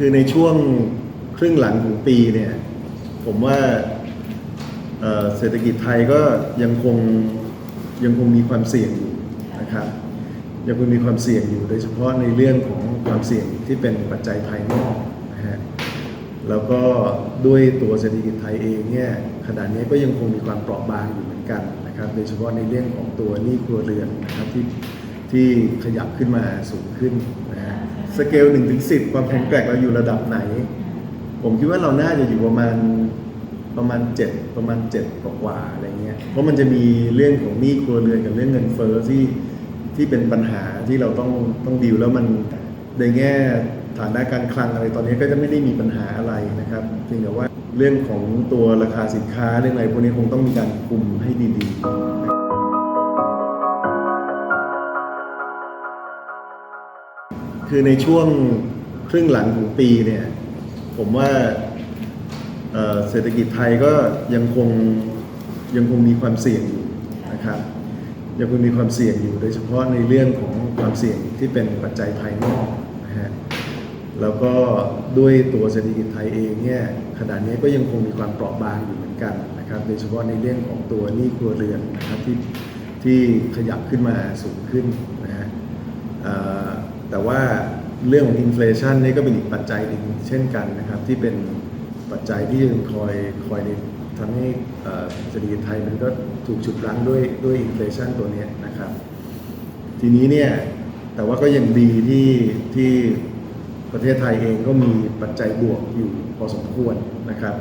คือในช่วงครึ่งหลังของปีเนี่ยผมว่าเศรษฐกิจไทยก็ยังคงยังคงมีความเสี่ยงอยู่นะครับยังคงมีความเสี่ยงอยู่ โดยเฉพาะในเรื่องของความเสี่ยงที่เป็นปัจจัยภายนอกนะฮะแล้วก็ด้วยตัวเศรษฐกิจไทยเองเนี่ยขณะนี้ก็ยังคงมีความเปราะบางอยู่เหมือนกันนะครับโดยเฉพาะในเรื่องของตัวหนี้ครัวเรือนนะครับที่ที่ขยับขึ้นมาสูงขึ้นนะฮะ สเกล1ถึง10ความแข็งแกร่งเราอยู่ระดับไหน ผมคิดว่าเราน่าจะอยู่ประมาณประมาณ7ประมาณ7กว่ากว่าๆอะไรเงี้ยเพราะมันจะมีเรื่องของหนี้ครัวเรือนกับเรื่องเงินเฟ้อที่ที่เป็นปัญหาที่เราต้องต้องดีลแล้วมันในแง่ฐานะการคลังอะไรตอนนี้ก็จะไม่ได้มีปัญหาอะไรนะครับเพียงแต่ว่าเรื่องของตัวราคาสินค้าเรื่องอะไรพวกนี้คงต้องมีการคุมให้ดีๆ คือในช่วงครึ่งหลังของปีเนี่ย ผมว่าเศรษฐกิจไทยก็ยังคงยังคงมีความเสี่ยงอยู่นะครับยังคงมีความเสี่ยงอยู่โดยเฉพาะในเรื่องของความเสี่ยงที่เป็นปัจจัยภายนอกนะฮะแล้วก็ด้วยตัวเศรษฐกิจไทยเองเนี่ยขณะนี้ก็ยังคงมีความเปราะบางอยู่เหมือนกันนะครับโดยเฉพาะในเรื่องของตัวหนี้ครัวเรือนนะครับที่ที่ขยับขึ้นมาสูงขึ้นนะฮะ แต่ว่าเรื่องของอินฟลชันนี่ก็เป็นอีกปัจจัยหนึ่งเช่นกันนะครับที่เป็นปัจจัยที่ยังคอยคอยทำให้เศรษฐกิจไทยมันก็ถูกฉุดรั้งด้วยด้วยอินฟลชันตัวนี้นะครับ ทีนี้เนี่ยแต่ว่าก็ยังดีที่ที่ประเทศไทยเองก็มีปัจจัยบวกอยู่พอสมควรนะครับ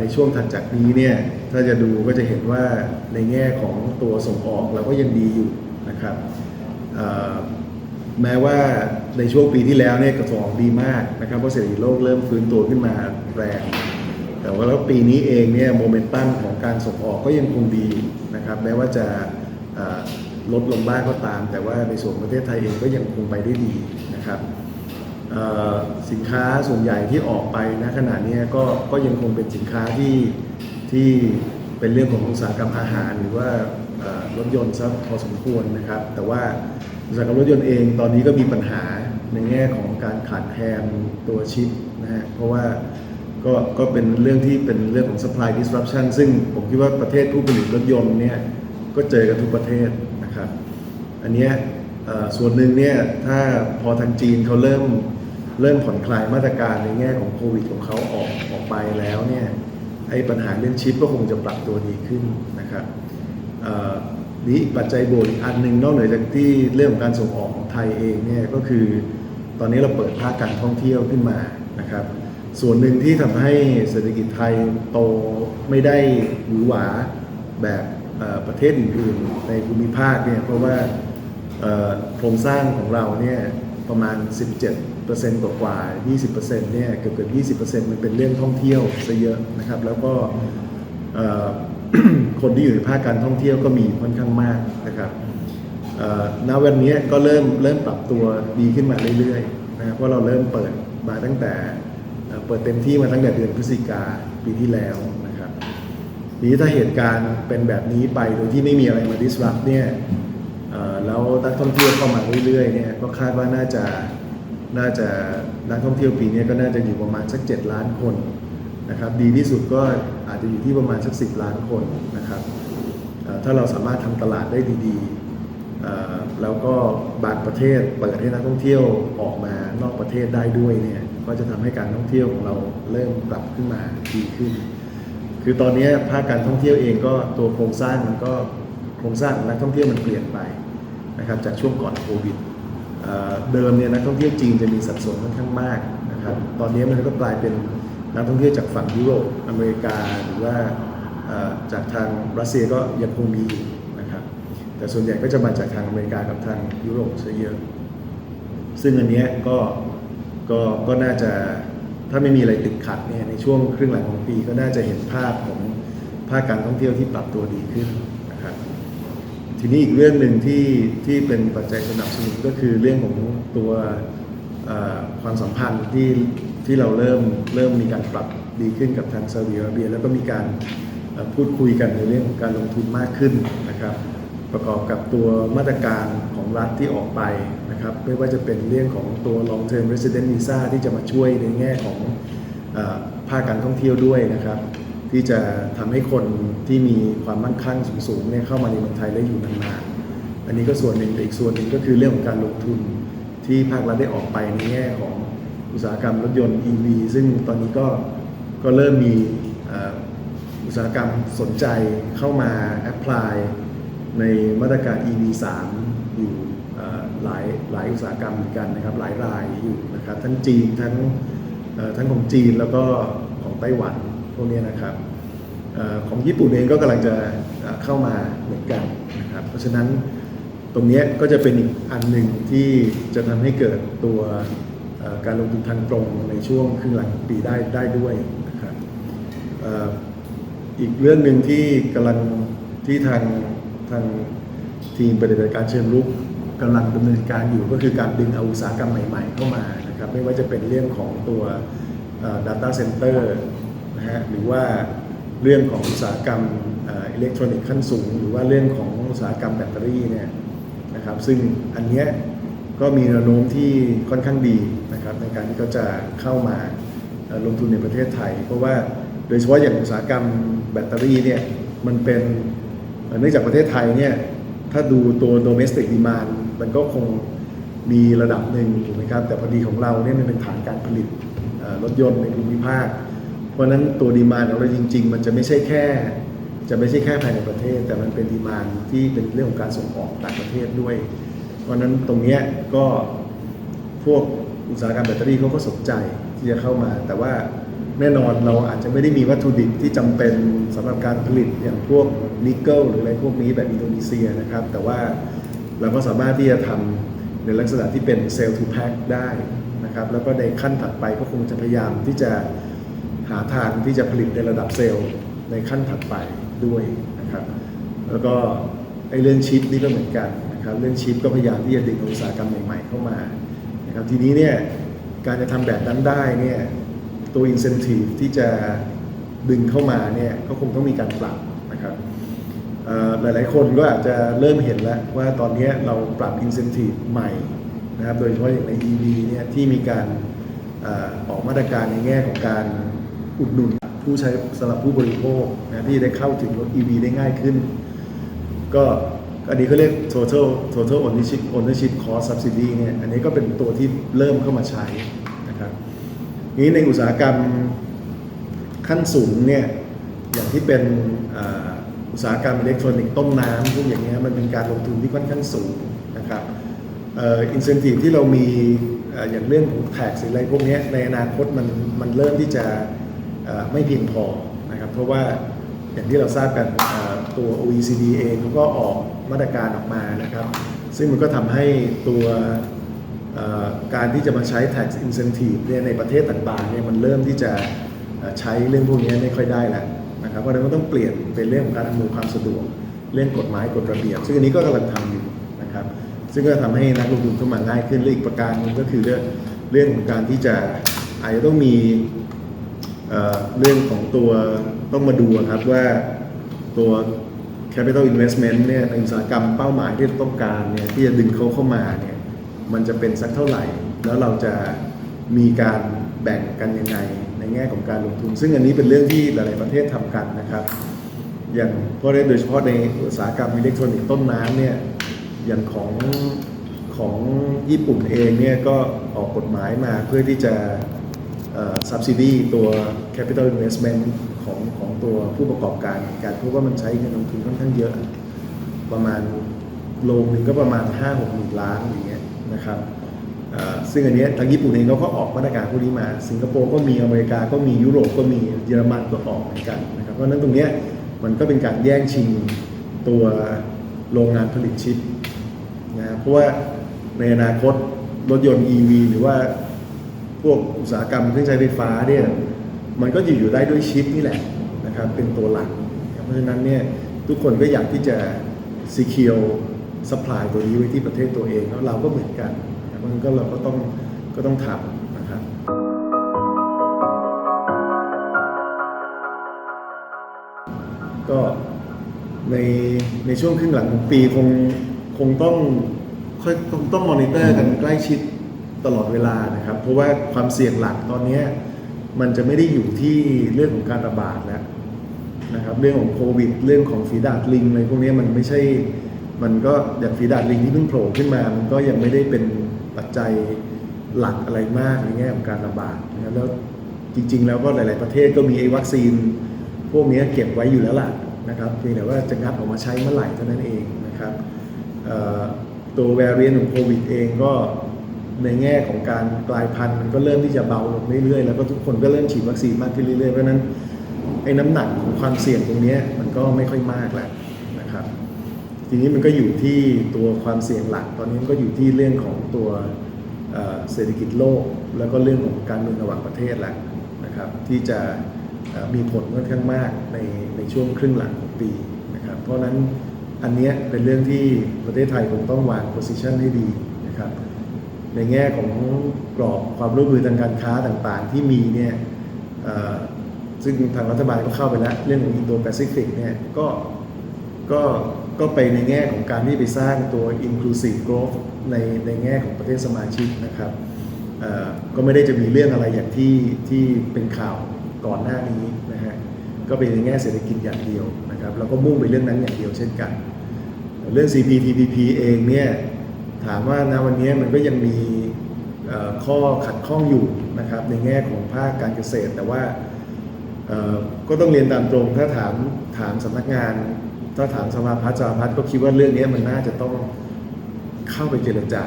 ในช่วงถัดจากนี้เนี่ยถ้าจะดูก็จะเห็นว่าในแง่ของตัวส่งออกเราก็ยังดีอยู่นะครับ แม้ว่าในช่วงปีที่แล้วเนี่ยกระส่งดีมากนะครับเพราะเศรษฐกิจโลกเริ่มฟื้นตัวขึ้นมาแรง แต่ว่าแล้วปีนี้เองเนี่ยโมเมนตัมของการส่งออกก็ยังคงดีนะครับแม้ว่าจะลดลงบ้างก็ตาม แต่ว่าในส่วนประเทศไทยเองก็ยังคงไปได้ดีนะครับสินค้าส่วนใหญ่ที่ออกไปณขณะนี้ก็ก็ยังคงเป็นสินค้าที่ที่เป็นเรื่องของอุตสาหกรรมอาหาร หรือว่ารถยนต์ซะพอสมควรนะครับ แต่ว่า อุตสาหกรรมรถยนต์เองตอนนี้ก็มีปัญหาในแง่ของการขาดแคลนตัวชิปนะฮะเพราะว่าก็ก็เป็นเรื่องที่เป็นเรื่องของ supply disruption ซึ่งผมคิดว่าประเทศผู้ผลิตรถยนต์เนี่ยก็เจอกันทุกประเทศนะครับอันนี้ส่วนหนึ่งเนี่ยถ้าพอทางจีนเขาเริ่มเริ่มผ่อนคลายมาตรการในแง่ของโควิดของเขาออกออกไปแล้วเนี่ยไอ้ปัญหาเรื่องชิปก็คงจะปรับตัวดีขึ้นนะครับ เอ่อนี้ปัจจัยบวกอีกอันหนึ่งนอกเหนือจากที่เรื่องของการส่งออกของไทยเองเนี่ยก็คือ ตอนนี้เราเปิดภาคการท่องเที่ยวขึ้นมานะครับ ส่วนหนึ่งที่ทำให้เศรษฐกิจไทยโตไม่ได้หวือหวาแบบประเทศอื่นๆในภูมิภาคเนี่ยเพราะว่าโครงสร้างของเราเนี่ยประมาณ 17%กว่ากว่า 20%เนี่ยเกือบเกือบ 20%มันเป็นเรื่องท่องเที่ยวซะเยอะนะครับ แล้วก็ คนที่อยู่ในภาคการท่องเที่ยวก็มีค่อนข้างมากนะครับณวันนี้ก็เริ่มเริ่มปรับตัวดีขึ้นมาเรื่อยๆนะครับเพราะเราเริ่มเปิดมาตั้งแต่เปิดเต็มที่มาตั้งแต่เดือนพฤศจิกาปีที่แล้วนะครับทีนี้ถ้าเหตุการณ์เป็นแบบนี้ไปโดยที่ไม่มีอะไรมา disrupt เนี่ยแล้วนักท่องเที่ยวเข้ามาเรื่อยๆเนี่ยก็คาดว่าน่าจะน่าจะนักท่องเที่ยวปีนี้ก็น่าจะอยู่ประมาณสัก 7 ล้านคน นะครับดีที่สุดก็อาจจะอยู่ที่ประมาณสัก10ล้านคนนะครับถ้าเราสามารถทำตลาดได้ดีๆแล้วก็บางประเทศเปิดให้นักท่องเที่ยวออกมานอกประเทศได้ด้วยเนี่ยก็จะทำให้การท่องเที่ยวของเราเริ่มปรับขึ้นมาดีขึ้น คือตอนนี้ภาคการท่องเที่ยวเองก็ตัวโครงสร้างมันก็โครงสร้างนักท่องเที่ยวมันเปลี่ยนไปนะครับจากช่วงก่อนโควิดเอ่อเดิมเนี่ยนักท่องเที่ยวจีนจะมีสัดส่วนค่อนข้างมากนะครับตอนนี้มันก็กลายเป็น นักท่องเที่ยวจากฝั่งยุโรปอเมริกาหรือว่าจากทางรัสเซียก็ยังคงมีอยู่นะครับแต่ส่วนใหญ่ก็จะมาจากทางอเมริกากับทางยุโรปซะเยอะ ซึ่งอันนี้ก็ก็ก็น่าจะถ้าไม่มีอะไรติดขัดเนี่ยในช่วงครึ่งหลังของปีก็น่าจะเห็นภาพของภาคการท่องเที่ยวที่ปรับตัวดีขึ้นนะครับทีนี้อีกเรื่องหนึ่งที่ที่เป็นปัจจัยสนับสนุนก็คือเรื่องของตัวความสัมพันธ์ที่ ที่เราเริ่มเริ่มมีการปรับดีขึ้นกับทางซาอุดิอาระเบีย แล้วก็มีการพูดคุยกันในเรื่องของการลงทุนมากขึ้นนะครับ ประกอบกับตัวมาตรการของรัฐที่ออกไปนะครับ ไม่ว่าจะเป็นเรื่องของตัว long term resident visa ที่จะมาช่วยในแง่ของภาคการท่องเที่ยวด้วยนะครับ ที่จะทำให้คนที่มีความมั่งคั่งสูงๆเนี่ยเข้ามาในเมืองไทยได้อยู่นานๆอันนี้ก็ส่วนหนึ่งแต่อีกส่วนหนึ่งก็คือเรื่องของการลงทุนที่ภาครัฐได้ออกไปในแง่ของ อุตสาหกรรมรถยนต์ EV ซึ่งตอนนี้ก็ก็เริ่มมีอุตสาหกรรมสนใจเข้ามาแอพพลายในมาตรการ EV 3 อยู่หลายหลายอุตสาหกรรมเหมือนกันนะครับ หลายรายอยู่นะครับทั้งจีนทั้งทั้งของจีนแล้วก็ของไต้หวันพวกนี้นะครับอของญี่ปุ่นเองก็กำลังจะเข้ามาเหมือนกันนะครับเพราะฉะนั้นตรงนี้ก็จะเป็นอีกอันหนึ่งที่จะทำให้เกิดตัว การลงทุนทางตรงในช่วงครึ่งหลังปีได้ได้ด้วยนะครับอีกเรื่องหนึ่งที่กำลังที่ทางทางทีมปฏิบัติการเชิงรุกกำลังดำเนินการอยู่ก็คือการดึงเอาอุตสาหกรรมใหม่ ๆ เข้ามานะครับไม่ว่าจะเป็นเรื่องของตัว data center นะฮะหรือว่าเรื่องของอุตสาหกรรมอิเล็กทรอนิกส์ขั้นสูง หรือว่าเรื่องของอุตสาหกรรมแบตเตอรี่เนี่ยนะครับซึ่งอันเนี้ยก็มีแนวโน้มที่ค่อนข้างดี นะครับในการที่เขาจะเข้ามาลงทุนในประเทศไทย เพราะว่าโดยเฉพาะอย่างอุตสาหกรรมแบตเตอรี่เนี่ยมันเป็นเนื่องจากประเทศไทยเนี่ยถ้าดูตัว domestic demand มันก็คงมีระดับหนึ่งถูกไหมครับแต่พอดีของเราเนี่ยมันเป็นฐานการผลิตรถยนต์ในภูมิภาค เพราะนั้นตัวดีมานของเราจริง ๆ มันจะไม่ใช่แค่ จะไม่ใช่แค่ภายในประเทศ แต่มันเป็นดีมานที่เป็นเรื่องของการส่งออกต่างประเทศด้วย เพราะนั้นตรงนี้ก็พวก อุตสาหกรรมแบตเตอรี่เขาก็สนใจที่จะเข้ามา แต่ว่าแน่นอนเราอาจจะไม่ได้มีวัตถุดิบที่จำเป็นสำหรับการผลิตอย่างพวกนิกเกิลหรืออะไรพวกนี้แบบอินโดนีเซียนะครับ แต่ว่าเราก็สามารถที่จะทำในลักษณะที่เป็นเซลล์ทูแพ็คได้นะครับแล้วก็ในขั้นถัดไปก็คงจะพยายามที่จะหาทางที่จะผลิตในระดับเซลล์ในขั้นถัดไปด้วยนะครับ แล้วก็ไอ้เรื่องชิปนี่ก็เหมือนกันนะครับ เรื่องชิปก็พยายามที่จะดึงอุตสาหกรรมใหม่ๆเข้ามา นะครับทีนี้เนี่ยการจะทำแบบนั้นได้เนี่ยตัว incentive ที่จะดึงเข้ามาเนี่ยก็คงต้องมีการปรับนะครับหลาย ๆ คนก็อาจจะเริ่มเห็นแล้วว่าตอนนี้เราปรับ incentive ใหม่นะครับโดยเฉพาะอย่างใน EV เนี่ยที่มีการออกมาตรการในแง่ของการอุดหนุนผู้ใช้สำหรับผู้บริโภคนะที่ได้เข้าถึงรถ EV ได้ง่ายขึ้น ก็ อันนี้เขาเรียก total total ownership ownership cost subsidy เนี่ยอันนี้ก็เป็นตัวที่เริ่มเข้ามาใช้นะครับนี้ในอุตสาหกรรมขั้นสูงเนี่ยอย่างที่เป็นอุตสาหกรรมอิเล็กทรอนิกส์ต้มน้ำพวกอย่างเงี้ยมันเป็นการลงทุนที่ค่อนข้างสูงนะครับอินเซนティブที่เรามีอย่างเรื่องของแท็กสิอไรพวกนี้ในอนาคตมันมันเริ่มที่จะไม่เพียงพอนะครับเพราะว่าอย่างที่เราทราบกัน ตัว OECD เองเขาก็ออกมาตรการออกมานะครับ ซึ่งมันก็ทำให้ตัวการที่จะมาใช้ tax incentive เนี่ยในประเทศต่างๆเนี่ยมันเริ่มที่จะใช้เรื่องพวกนี้ไม่ค่อยได้แล้วนะครับเพราะฉะนั้นก็ต้องเปลี่ยนเป็นเรื่องของการอำนวยความสะดวกเรื่องกฎหมายกฎระเบียบ ซึ่งอันนี้ก็กำลังทำอยู่นะครับ ซึ่งก็ทำให้นักลงทุนเข้ามาง่ายขึ้นและอีกประการหนึงก็คือเรื่องเรื่องของการที่จะอาจจะต้องมีเรื่องของตัวต้องมาดูครับว่าตัว capital investment เนี่ยในอุตสาหกรรมเป้าหมายที่เราต้องการเนี่ยที่จะดึงเขาเข้ามาเนี่ยมันจะเป็นสักเท่าไหร่ แล้วเราจะมีการแบ่งกันยังไงในแง่ของการลงทุน ซึ่งอันนี้เป็นเรื่องที่หลาย ๆ ประเทศทำกันนะครับ อย่างเพราะโดยเฉพาะในอุตสาหกรรมอิเล็กทรอนิกส์ต้นน้ำเนี่ยอย่างของของญี่ปุ่นเองเนี่ยก็ออกกฎหมายมาเพื่อที่จะ subsidy ตัว capital investment ของของ ตัวผู้ประกอบการเหมือนกันเพราะว่ามันใช้เงินลงทุนค่อนข้างเยอะ ประมาณโลงหนึ่งก็ประมาณ 5 6หมื่นล้านอย่างเงี้ยนะครับซึ่งอันนี้ทางญี่ปุ่นเองเขาก็ออกมาตรการพวกนี้มา สิงคโปร์ก็มีอเมริกาก็มียุโรปก็มีเยอรมันก็ออกเหมือนกันนะครับเพราะฉะนั้นตรงเนี้ยมันก็เป็นการแย่งชิงตัวโรงงานผลิตชิปนะเพราะว่าในอนาคตรถยนต์ EV หรือว่าพวกอุตสาหกรรมเครื่องใช้ไฟฟ้าเนี่ยมันก็อยู่อยู่ได้ด้วยชิปนี่แหละ นะครับเป็นตัวหลัก เพราะฉะนั้นเนี่ยทุกคนก็อยากที่จะ secure supply ตัวนี้ไว้ที่ประเทศตัวเองแล้วเราก็เหมือนกันเพราะฉะนั้นก็เราก็ต้องก็ต้องทำนะครับก็ในในช่วงครึ่งหลังของปีคงคงต้องค่อยคงต้องมอนิเตอร์กันใกล้ชิดตลอดเวลานะครับ เพราะว่าความเสี่ยงหลักตอนนี้มันจะไม่ได้อยู่ที่เรื่องของการระบาดแล้ว นะครับเรื่องของโควิด เรื่องของฝีดาดลิงอะไรพวกนี้มันไม่ใช่ มันก็อย่างฝีดาดลิงที่เพิ่งโผล่ขึ้นมา มันก็ยังไม่ได้เป็นปัจจัยหลักอะไรมากในแง่ของการระบาดนะครับแล้วจริง ๆ แล้วก็หลาย ๆ ประเทศก็มีไอ้วัคซีน พวกนี้เก็บไว้อยู่แล้วล่ะนะครับเพียงแต่ว่าจะงัดออกมาใช้เมื่อไหร่เท่านั้นเองนะครับตัวแวร i ยนของโควิดเองก็ในแง่ของการกลายพันธุ์มันก็เริ่มที่จะเบาลงเรื่อยๆ แล้วก็ทุกคนก็เริ่มฉีดวัคซีนมากขึ้นเรื่อยๆ เพราะนั้น ไอ้น้ำหนักของความเสี่ยงตรงนี้มันก็ไม่ค่อยมากแล้วนะครับ ทีนี้มันก็อยู่ที่ตัวความเสี่ยงหลัก ตอนนี้มันก็อยู่ที่เรื่องของตัวเศรษฐกิจโลก แล้วก็เรื่องของการเมืองระหว่างประเทศแล้วนะครับ ที่จะมีผลค่อนข้างมากในในช่วงครึ่งหลังของปีนะครับ เพราะนั้นอันเนี้ยเป็นเรื่องที่ประเทศไทยคงต้องวาง position ให้ดีนะครับ ในแง่ของกรอบความร่วมมือทางการค้าต่างๆ ที่มีเนี่ย ซึ่งทางรัฐบาลก็เข้าไปแล้ว เรื่องของอินโดแปซิฟิกเนี่ยก็ก็ก็ไปในแง่ของการที่ไปสร้างตัว inclusive growth ในในแง่ของประเทศสมาชิกนะครับก็ไม่ได้จะมีเรื่องอะไรอย่างที่ที่เป็นข่าวก่อนหน้านี้นะฮะก็เป็นในแง่เศรษฐกิจอย่างเดียวนะครับแล้วก็มุ่งไปเรื่องนั้นอย่างเดียวเช่นกัน เรื่อง CPTPP เองเนี่ยถามว่านะวันนี้มันก็ยังมีข้อขัดข้องอยู่นะครับในแง่ของภาคการเกษตร แต่ว่า ก็ต้องเรียนตามตรงถ้าถามถามสำนักงาน ถ้าถามสภาพัฒน์สภาพัฒน์ก็คิดว่าเรื่องนี้มันน่าจะต้องเข้าไปเจรจา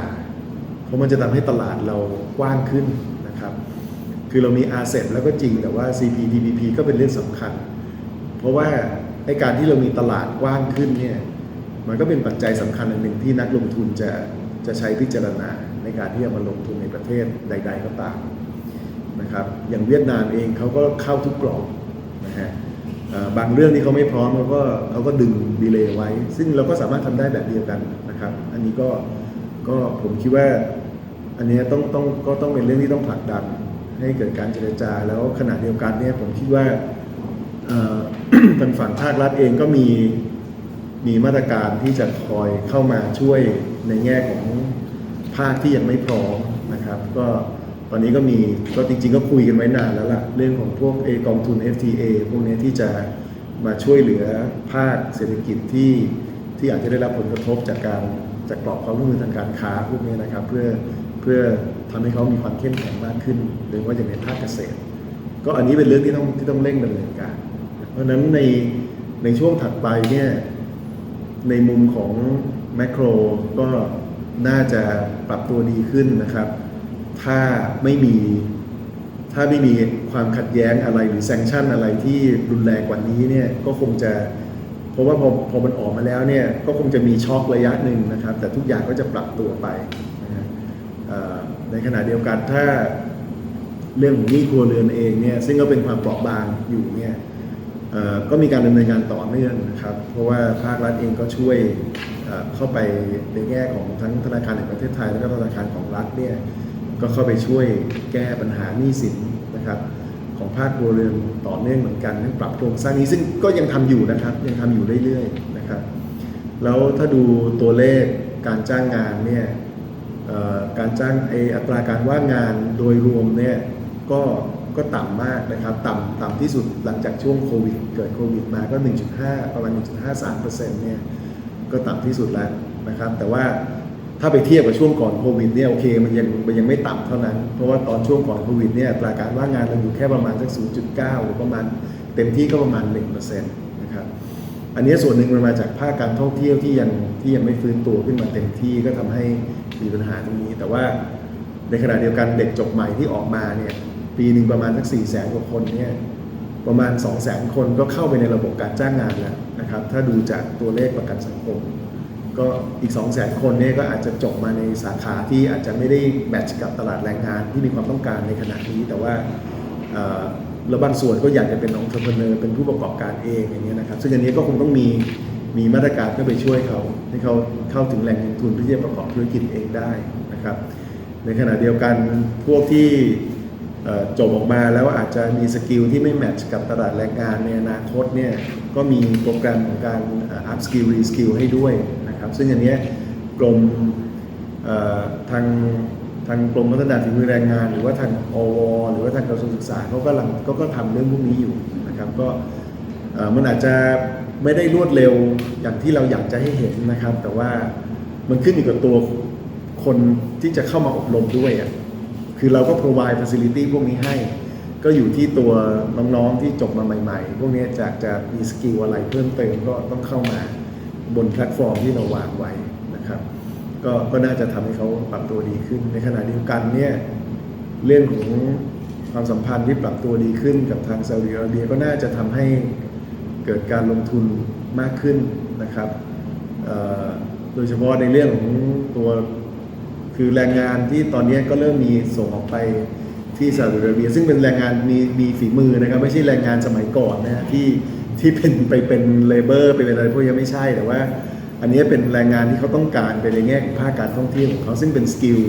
เพราะมันจะทำให้ตลาดเรากว้างขึ้นนะครับ คือเรามีอาเซแล้วก็จริงแต่ว่า CPTPP ก็เป็นเรื่องสำคัญ เพราะว่าในการที่เรามีตลาดกว้างขึ้นเนี่ยมันก็เป็นปัจจัยสำคัญอันหนึ่งที่นักลงทุนจะจะใช้พิจารณาในการที่จะมาลงทุนในประเทศใด ๆ ก็ตาม นะครับอย่างเวียดนามเองเขาก็เข้าทุกกรอบนะฮะบางเรื่องที่เขาไม่พร้อมเขาก็เขาก็ดึงดีเลย์ไว้ ซึ่งเราก็สามารถทำได้แบบเดียวกันนะครับ อันนี้ก็ก็ผมคิดว่าอันเนี้ยต้องต้องก็ต้องเป็นเรื่องที่ต้องผลักดันให้เกิดการเจรจา แล้วขณะเดียวกันเนี่ยผมคิดว่าทางฝั่งภาครัฐเองก็มีมีมาตรการที่จะคอยเข้ามาช่วยในแง่ของภาคที่ยังไม่พร้อมนะครับ ก็ ตอนนี้ก็มีก็จริง ๆ ก็คุยกันไว้นานแล้วล่ะ เรื่องของพวกเอกองทุน FTA พวกนี้ที่จะมาช่วยเหลือภาคเศรษฐกิจที่ที่อาจจะได้รับผลกระทบจากการจากกรอบความร่วมมือทางการค้าพวกนี้นะครับ เพื่อเพื่อทำให้เขามีความเข้มแข็งมากขึ้นโดยเฉพาะอย่างในภาคเกษตร ก็อันนี้เป็นเรื่องที่ต้องที่ต้องเร่งดำเนินการ เพราะฉะนั้นในในช่วงถัดไปเนี่ยในมุมของแมคโครก็น่าจะปรับตัวดีขึ้นนะครับ ถ้าไม่มีถ้าไม่มีความขัดแย้งอะไรหรือแซงชั่นอะไรที่รุนแรงกว่านี้เนี่ยก็คงจะเพราะว่าพอพอมันออกมาแล้วเนี่ยก็คงจะมีช็อคระยะหนึ่งนะครับ แต่ทุกอย่างก็จะปรับตัวไปนะในขณะเดียวกันถ้าเรื่องของหนี้ครัวเรือนเองเนี่ยซึ่งก็เป็นความเปราะบางอยู่เนี่ยก็มีการดำเนินงานต่อเนื่องนะครับ เพราะว่าภาครัฐเองก็ช่วยเอ่อเข้าไปในแง่ของทั้งธนาคารแห่งประเทศไทย และก็ธนาคารของรัฐเนี่ย ก็เข้าไปช่วยแก้ปัญหาหนี้สินนะครับของภาคครัวเรือนต่อเนื่องเหมือนกันทั้งปรับโครงสร้างนี้ซึ่งก็ยังทำอยู่นะครับ ยังทำอยู่เรื่อยๆนะครับ แล้วถ้าดูตัวเลขการจ้างงานเนี่ยการจ้างไออัตราการว่างงานโดยรวมเนี่ยก็ก็ต่ำมากนะครับ ต่ำต่ำที่สุดหลังจากช่วงโควิด เกิดโควิดมาก็ 1.5 ประมาณ 1.53เปอร์เซ็นต์เนี่ยก็ต่ำที่สุดแล้วนะครับ แต่ว่า ถ้าไปเทียบกับช่วงก่อนโควิดเนี่ยโอเคมันยังมันยังไม่ต่ำเท่านั้น เพราะว่าตอนช่วงก่อนโควิดเนี่ยตราการว่างงานเราอยู่แค่ประมาณสัก 0.9 หรือประมาณเต็มที่ก็ประมาณ 1%นะครับอันนี้ส่วนหนึ่งมันมาจากภาคการท่องเที่ยวที่ยังที่ยังไม่ฟื้นตัวขึ้นมาเต็มที่ก็ทำให้มีปัญหาตรงนี้ แต่ว่าในขณะเดียวกันเด็กจบใหม่ที่ออกมาเนี่ยปีหนึ่งประมาณสัก4ี่แสนกว่าคนเนี่ยประมาณ 2 0 0แสนคนก็เข้าไปในระบบการจ้างงานแล้วนะครับถ้าดูจากตัวเลขประกันสังคม ก็อีก 2 0 0แสนคนเนี่ยก็อาจจะจบมาในสาขาที่อาจจะไม่ได้แมทช์กับตลาดแรงงานที่มีความต้องการในขณะนี้ แต่ว่าเอ่อแล้วบางส่วนก็อยากจะเป็นองค์ประกอบเป็นผู้ประกอบการเองอย่างเงี้ยนะครับ ซึ่งอันนี้ก็คงต้องมีมีมาตรการเพื่อไปช่วยเขาให้เขาเข้าถึงแหล่งเงินทุนเพื่อที่จะประกอบธุรกิจเองได้นะครับ ในขณะเดียวกันพวกที่จบออกมาแล้วอาจจะมีสกิลที่ไม่แมทช์กับตลาดแรงงานในอนาคตเนี่ยก็มีโปรแกรมของการอัพสกิลรีสกิลให้ด้วย ซึ่งอันนี้กรมทางทางกรมพัฒนาฝีมือแรงงาน หรือว่าทางอวหรือว่าทางกระทรวงศึกษาเขากำลังก็ก็ทำเรื่องพวกนี้อยู่นะครับก็มันอาจจะไม่ได้รวดเร็วอย่างที่เราอยากจะให้เห็นนะครับ แต่ว่ามันขึ้นอยู่กับตัวคนที่จะเข้ามาอบรมด้วยอะคือเราก็ provide facility พวกนี้ให้ ก็อยู่ที่ตัวน้องๆที่จบมาใหม่ ๆ พวกนี้จะจะมีสกิลอะไรเพิ่มเติมก็ต้องเข้ามา บนแพลตฟอร์มที่เราวางไว้นะครับก็ก็น่าจะทำให้เขาปรับตัวดีขึ้น ในขณะเดียวกันเนี่ยเรื่องของความสัมพันธ์ที่ปรับตัวดีขึ้นกับทางซาอุดิอาระเบียก็น่าจะทำให้เกิดการลงทุนมากขึ้นนะครับโดยเฉพาะในเรื่องของตัวคือแรงงานที่ตอนนี้ก็เริ่มมีส่งออกไปที่ซาอุดิอาระเบีย ซึ่งเป็นแรงงานมีมีฝีมือนะครับ ไม่ใช่แรงงานสมัยก่อนนะฮะที่ ที่เป็นไปเป็นเลเบอร์ไปเป็นอะไรพวกนี้ไม่ใช่แต่ว่า อันนี้เป็นแรงงานที่เขาต้องการเป็นในแง่ของภาคการท่องเที่ยวของเขาซึ่งเป็นสกิล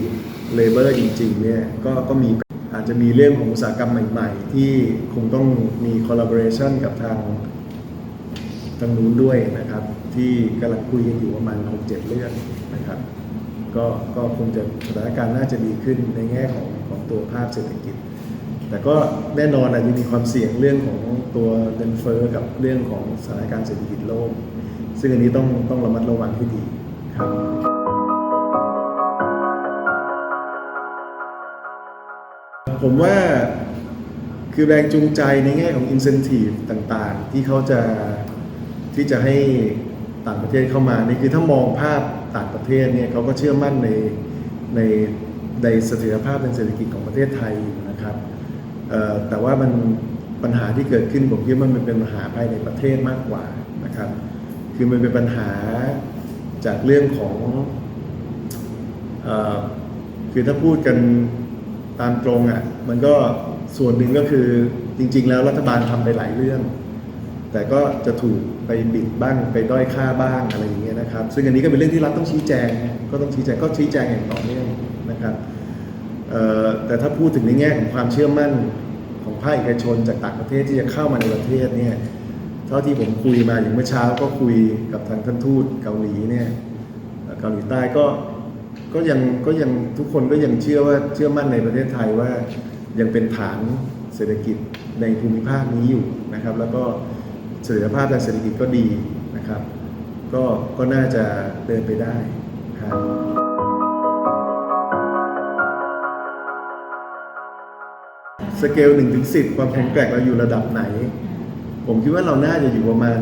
เลเบอร์จริงๆเนี่ยก็ก็มีอาจจะมีเรื่องของอุตสาหกรรมใหม่ ๆ ที่คงต้องมี collaboration กับทางทางนู้นด้วยนะครับ ที่กำลังคุยกันอยู่ประมาณหกเจ็ดเรื่องนะครับ ก็ก็คงจะสถานการณ์น่าจะดีขึ้นในแง่ของของตัวภาพเศรษฐกิจ แต่ก็แน่นอนอาจจะมีความเสี่ยงเรื่องของตัวเงินเฟ้อกับเรื่องของสถานการณ์เศรษฐกิจโลก ซึ่งอันนี้ต้องต้องระมัดระวังให้ดีครับผมว่าคือแรงจูงใจในแง่ของ incentive ต่างๆ ที่เขาจะที่จะให้ต่างประเทศเข้ามานี่คือถ้ามองภาพต่างประเทศเนี่ยเขาก็เชื่อมั่นในในในเสถียรภาพทางเศรษฐกิจของประเทศไทยอยู่นะครับ แต่ว่ามันปัญหาที่เกิดขึ้นผมคิดว่ามันเป็นปัญหาภายในประเทศมากกว่านะครับ คือมันเป็นปัญหาจากเรื่องของอคือถ้าพูดกันตามตรงอะ่ะมันก็ส่วนหนึ่งก็คือจริง ๆ แล้วรัฐบาลทำไปหลายเรื่อง แต่ก็จะถูกไปบิดบ้างไปด้อยค่าบ้างอะไรอย่างเงี้ยนะครับ ซึ่งอันนี้ก็เป็นเรื่องที่รัฐต้องชี้แจง ก็ต้องชี้แจงก็ชี้แจงอย่างต่อเนื่องนะครับ แต่ถ้าพูดถึงในแง่ของความเชื่อมั่นของภาคเอกชนจากต่างประเทศที่จะเข้ามาในประเทศเนี่ยเท่าที่ผมคุยมาอย่างเมื่อเช้าก็คุยกับทางท่านทูตเกาหลีเนี่ยเกาหลีใต้ก็ก็ยังก็ยังทุกคนก็ยังเชื่อว่าเชื่อมั่นในประเทศไทยว่ายังเป็นฐานเศรษฐกิจในภูมิภาคนี้อยู่นะครับ แล้วก็เสถียรภาพทางเศรษฐกิจก็ดีนะครับ ก็ก็น่าจะเดินไปได้ครับ สเกล1ถึง10ความแข็งแกร่งเราอยู่ระดับไหน ผมคิดว่าเราน่าจะอยู่ประมาณ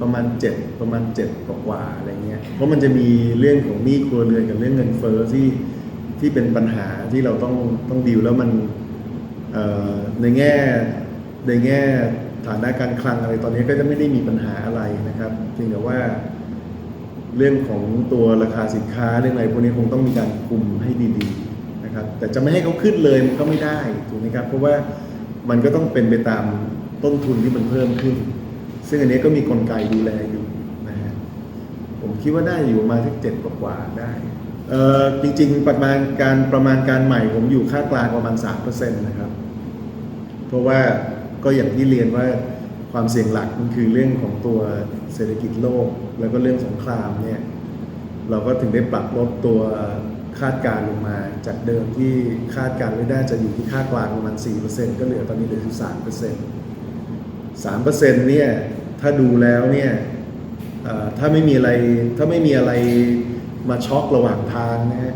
ประมาณเจ็ดประมาณเจ็ดกว่าๆอะไรเงี้ยเพราะมันจะมีเรื่องของหนี้ครัวเรือนกับเรื่องเงินเฟ้อที่ที่เป็นปัญหาที่เราต้องต้องดีลแล้วมันในแง่ในแง่ฐานะการคลังอะไรตอนนี้ก็จะไม่ได้มีปัญหาอะไรนะครับเพียงแต่ว่าเรื่องของตัวราคาสินค้าเรื่องอะไรพวกนี้คงต้องมีการคุมให้ดีๆ นะครับแต่จะไม่ให้เขาขึ้นเลยมันก็ไม่ได้ถูกไหมครับเพราะว่ามันก็ต้องเป็นไปตามต้นทุนที่มันเพิ่มขึ้น ซึ่งอันนี้ก็มีกลไกดูแลอยู่นะฮะผมคิดว่าได้อยู่มาที่เจ็ดกว่าได้เออจริง ๆ ประมาณการประมาณการใหม่ผมอยู่ค่ากลางประมาณ3%นะครับ เพราะว่าก็อย่างที่เรียนว่าความเสี่ยงหลักมันคือเรื่องของตัวเศรษฐกิจโลก แล้วก็เรื่องสงครามเนี่ยเราก็ถึงได้ปรับลดตัว คาดการณ์ลงมาจากเดิมที่คาดการณ์ไว้ได้จะอยู่ที่ค่ากลางประมาณ 4%ก็เหลือตอนนี้เหลือที่3% 3%เนี่ยถ้าดูแล้วเนี่ยถ้าไม่มีอะไรถ้าไม่มีอะไรมาช็อกระหว่างทางนะฮะ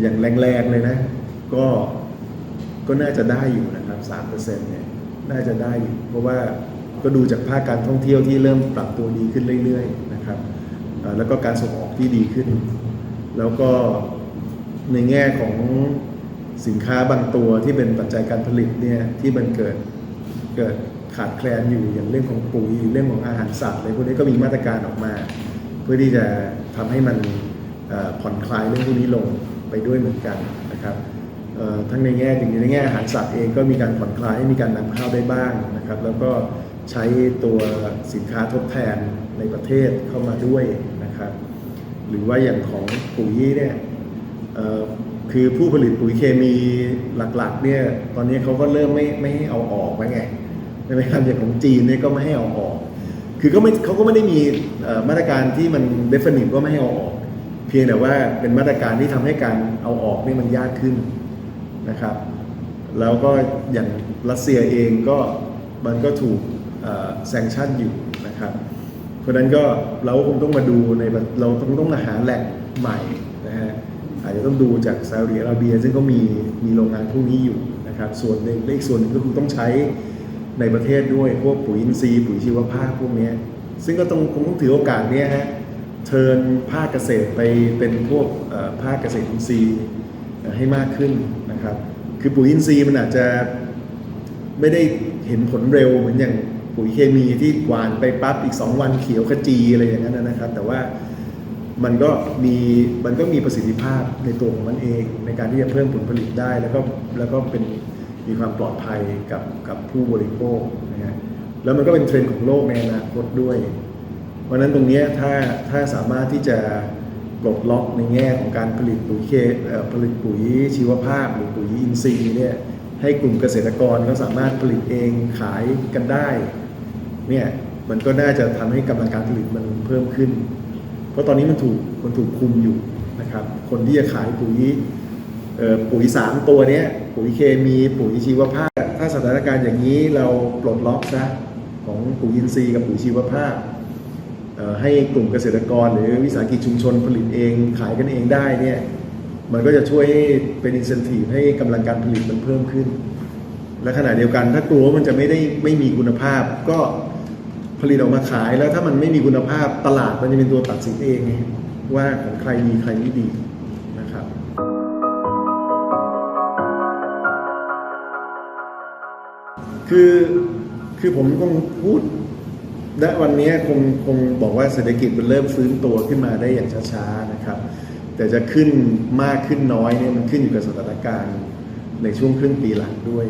อย่างแรงๆเลยนะ ก็ก็น่าจะได้อยู่นะครับ3%เนี่ยน่าจะได้อยู่ เพราะว่าก็ดูจากภาคการท่องเที่ยวที่เริ่มปรับตัวดีขึ้นเรื่อย ๆ นะครับ แล้วก็การส่งออกที่ดีขึ้น แล้วก็ ในแง่ของสินค้าบางตัวที่เป็นปัจจัยการผลิตเนี่ยที่มันเกิดเกิดขาดแคลนอยู่อย่างเรื่องของปุ๋ยเรื่องของอาหารสัตว์อะไรพวกนี้ก็มีมาตรการออกมา เพื่อที่จะทำให้มันผ่อนคลายเรื่องพวกนี้ลงไปด้วยเหมือนกันนะครับทั้งในแง่อย่างในแง่อาหารสัตว์เองก็มีการผ่อนคลายให้มีการนำเข้าได้บ้างนะครับ แล้วก็ใช้ตัวสินค้าทดแทนในประเทศเข้ามาด้วยนะครับ หรือว่าอย่างของปุ๋ยเนี่ย คือผู้ผลิตปุ๋ยเคมีหลักๆ เนี่ย ตอนนี้เขาก็เริ่มไม่ไม่ให้เอาออกแล้วไงใช่ไหมครับอย่างของจีนเนี่ยก็ไม่ให้เอาออก คือก็ไม่เขาก็ไม่ได้มีมาตรการที่มัน definite ว่าไม่ให้เอาออก เพียงแต่ว่าเป็นมาตรการที่ทำให้การเอาออกนี่มันยากขึ้นนะครับ แล้วก็อย่างรัสเซียเองก็มันก็ถูกแซงชั่นอยู่นะครับ เพราะฉะนั้นก็เราคงต้องมาดูในเราต้องต้องหาแหล่งใหม่นะฮะ อาจจะต้องดูจากซาอุดิอาระเบีย ซึ่งก็มีมีโรงงานพวกนี้อยู่นะครับส่วนหนึ่งและอีกส่วนหนึ่งก็คือต้องใช้ในประเทศด้วยพวกปุ๋ยอินทรีย์ปุ๋ยชีวภาพพวกนี้ซึ่งก็ต้องคงต้องถือโอกาสนี้ฮะเทิร์นภาคเกษตรไปเป็นพวกภาคเกษตรอินทรีย์ให้มากขึ้นนะครับ คือปุ๋ยอินทรีย์มันอาจจะไม่ได้เห็นผลเร็วเหมือนอย่างปุ๋ยเคมีที่หวานไปปั๊บอีก 2 วันเขียวขจีอะไรอย่างนั้นนะครับ แต่ว่า มันก็มีมันก็มีประสิทธิภาพในตัวของมันเอง ในการที่จะเพิ่มผลผลิตได้ แล้วก็แล้วก็เป็นมีความปลอดภัยกับกับผู้บริโภคนะฮะแล้วมันก็เป็นเทรนด์ของโลกในอนาคตด้วย เพราะนั้นตรงนี้ถ้าถ้าสามารถที่จะปลดล็อกในแง่ของการผลิตปุ๋ยเคผลิตปุ๋ยชีวภาพหรือปุ๋ยอินทรีย์เนี่ยให้กลุ่มเกษตรกรเขาสามารถผลิตเองขายกันได้เนี่ยมันก็น่าจะทำให้กำลังการผลิตมันเพิ่มขึ้น ราะตอนนี้มันถูกมันถูกคุมอยู่นะครับ คนที่จะขายปุ๋ยเอ่อปุ๋ยสามตัวเนี้ยปุ๋ยเคมีปุ๋ยชีวภาพ ถ้าสถานการณ์อย่างนี้เราปลดล็อกนะของปุ๋ยอินทรีย์กับปุ๋ยชีวภาพ เอ่อให้กลุ่มเกษตรกรหรือวิสาหกิจชุมชนผลิตเองขายกันเองได้เนี่ยมันก็จะช่วยให้เป็นอินเซนティブให้กำลังการผลิตมันเพิ่มขึ้น และขณะเดียวกันถ้ากลัวว่ามันจะไม่ได้ไม่มีคุณภาพ ก็ ผลิตออกมาขายแล้วถ้ามันไม่มีคุณภาพตลาดมันจะเป็นตัวตัดสินเองไงว่าของใครดีใครไม่ดีนะครับคือคือผมคงพูดณวันนี้คงคงบอกว่าเศรษฐกิจมันเริ่มฟื้นตัวขึ้นมาได้อย่างช้าๆนะครับ แต่จะขึ้นมากขึ้นน้อยเนี่ยมันขึ้นอยู่กับสถานการณ์ในช่วงครึ่งปีหลังด้วย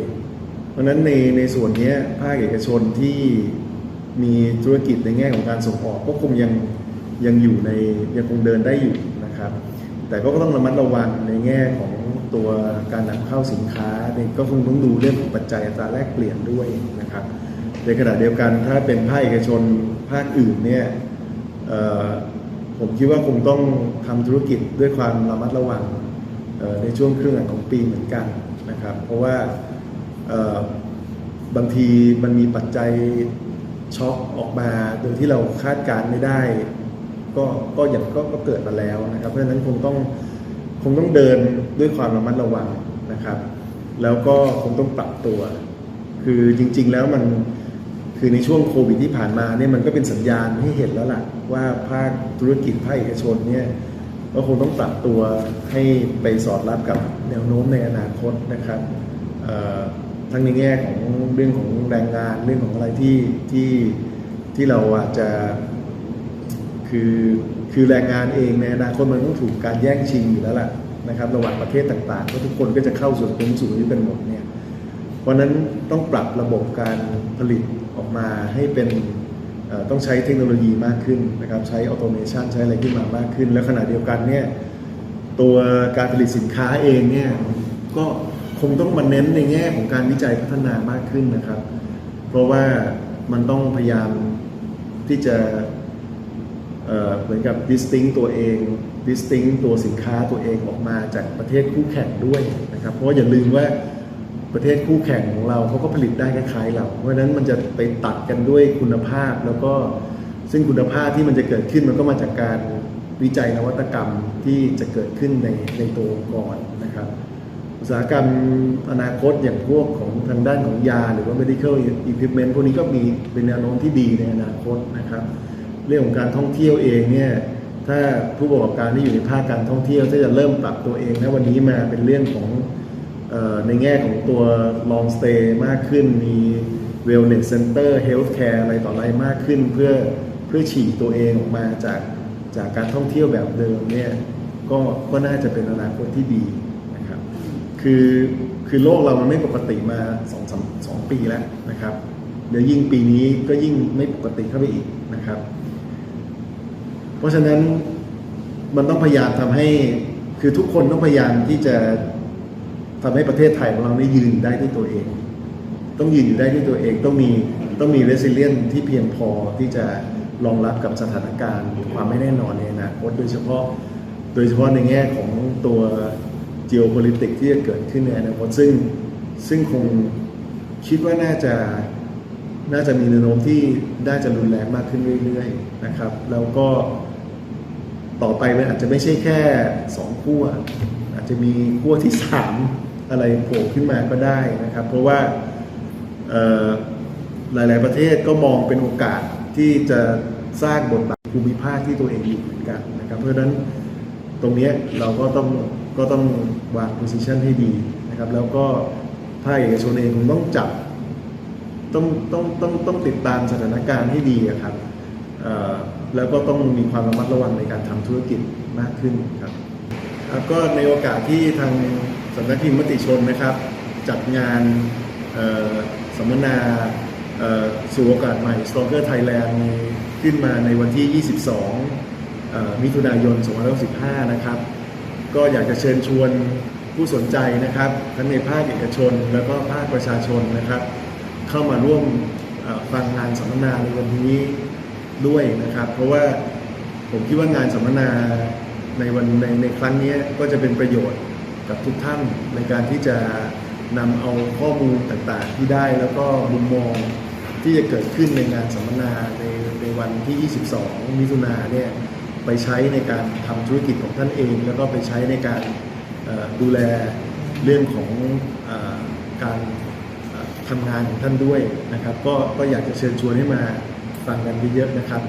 เพราะนั้นในในส่วนนี้ภาคเอกชนที่ มีธุรกิจในแง่ของการส่งออกก็คงยังยังอยู่ในยังคงเดินได้อยู่นะครับ แต่ก็ต้องระมัดระวังในแง่ของตัวการนำเข้าสินค้าเนี่ยก็คงต้องดูเรื่องของปัจจัยอัตราแลกเปลี่ยนด้วยนะครับ ในขณะเดียวกันถ้าเป็นภาคเอกชนภาคอื่นเนี่ยผมคิดว่าคงต้องทำธุรกิจด้วยความระมัดระวังในช่วงครึ่งหลังของปีเหมือนกันนะครับ เพราะว่าบางทีมันมีปัจจัย ช็อคออกมาโดยที่เราคาดการณ์ไม่ได้ ก็ก็อย่างก็ก็เกิดมาแล้วนะครับ เพราะฉะนั้นคงต้องคงต้องเดินด้วยความระมัดระวังนะครับ แล้วก็คงต้องปรับตัว คือจริง ๆ แล้วมันคือในช่วงโควิดที่ผ่านมาเนี่ยมันก็เป็นสัญญาณให้เห็นแล้วล่ะ ว่าภาคธุรกิจภาคเอกชนเนี่ยก็คงต้องปรับตัวให้ไปสอดรับกับแนวโน้มในอนาคตนะครับ ทั้งในแง่ของเรื่องของแรงงานเรื่องของอะไรที่ที่ที่เราอาจจะคือคือแรงงานเองในอนาคตมันต้องถูกการแย่งชิงอยู่แล้วล่ะนะครับระหว่างประเทศต่างๆเพราะทุกคนก็จะเข้าสู่กลุ่มสูงอายุกันหมดเนี่ยเพราะนั้นต้องปรับระบบการผลิตออกมาให้เป็นต้องใช้เทคโนโลยีมากขึ้นนะครับใช้ออโตเมชันใช้อะไรขึ้นมามากขึ้น แล้วขณะเดียวกันเนี่ยตัวการผลิตสินค้าเองเนี่ยก็ คงต้องมาเน้นในแง่ของการวิจัยพัฒนามากขึ้นนะครับ เพราะว่ามันต้องพยายามที่จะเเหมือนกับ distinct ตัวเอง distinct ตัวสินค้าตัวเองออกมาจากประเทศคู่แข่งด้วยนะครับ เพราะอย่าลืมว่าประเทศคู่แข่งของเราเขาก็ผลิตได้คล้ายๆเรา เพราะฉะนั้นมันจะไปตัดกันด้วยคุณภาพแล้วก็ซึ่งคุณภาพที่มันจะเกิดขึ้นมันก็มาจากการวิจัยนวัตกรรมที่จะเกิดขึ้นในในตัวองค์กรนะครับ อุตสาหกรรมอนาคตอย่างพวกของทางด้านของยา หรือว่า medical equipment พวกนี้ก็มีเป็นแนวโน้มที่ดีในอนาคตนะครับ เรื่องของการท่องเที่ยวเองเนี่ยถ้าผู้ประกอบการที่อยู่ในภาคการท่องเที่ยวถ้าจะเริ่มปรับตัวเองนะวันนี้มาเป็นเรื่องของออในแง่ของตัว long stay มากขึ้น มี wellness center health care อะไรต่ออะไรมากขึ้น เพื่อเพื่อฉีกตัวเองออกมาจากจากการท่องเที่ยวแบบเดิมเนี่ยก็ก็น่าจะเป็นอนาคตที่ดี คือคือโลกเรามันไม่ปกติมาสองสามสองปีแล้วนะครับ เดี๋ยวยิ่งปีนี้ก็ยิ่งไม่ปกติเข้าไปอีกนะครับ เพราะฉะนั้นมันต้องพยายามทำให้คือทุกคนต้องพยายามที่จะทำให้ประเทศไทยของเราได้ยืนได้ด้วยตัวเอง ต้องยืนอยู่ได้ด้วยตัวเองต้องมีต้องมี resilient ที่เพียงพอที่จะรองรับกับสถานการณ์ความไม่แน่นอนในอนาคตโดยเฉพาะโดยเฉพาะในแง่ของตัว geopolitics ที่จะเกิดขึ้นในอนาคตซึ่งซึ่งคงคิดว่าน่าจะน่าจะมีแนวโน้มที่น่าจะรุนแรงมากขึ้นเรื่อยๆนะครับ แล้วก็ต่อไปมันอาจจะไม่ใช่แค่สองขั้วอาจจะมีขั้วที่สามอะไรโผล่ขึ้นมาก็ได้นะครับ เพราะว่าหลายๆประเทศก็มองเป็นโอกาสที่จะสร้างบทบาทภูมิภาคที่ตัวเองอยู่เหมือนกันนะครับ เพราะฉะนั้นตรงนี้เราก็ต้อง ก็ต้องวาง position ให้ดีนะครับ แล้วก็ภาคเอกชนเองคงต้องจับต้องต้องต้องต้องติดตามสถานการณ์ให้ดีอะครับแล้วก็ต้องมีความระมัดระวังในการทำธุรกิจมากขึ้นครับก็ในโอกาสที่ทางสำนักพิมพ์มติชนนะครับ จัดงานสัมมนาสู่โอกาสใหม่ Stronger Thailand ขึ้นมาในวันที่ 22 มิถุนายน 2565 นะครับ ก็อยากจะเชิญชวนผู้สนใจนะครับทั้งในภาคเอกชน แล้วก็ภาคประชาชนนะครับ เข้ามาร่วมฟังงานสัมมนาในวันนี้ด้วยนะครับ เพราะว่าผมคิดว่างานสัมมนาในวันในในครั้งนี้ก็จะเป็นประโยชน์กับทุกท่านในการที่จะนำเอาข้อมูลต่างๆ ที่ได้แล้วก็มุมมองที่จะเกิดขึ้นในงานสัมมนาในในวันที่ 22 มิถุนาเนี่ย ไปใช้ในการทำธุรกิจของท่านเอง แล้วก็ไปใช้ในการดูแลเรื่องของอการทำงานของท่านด้วยนะครับ ก็ก็อยากจะเชิญชวนให้มาฟังกันเยอะๆนะครับ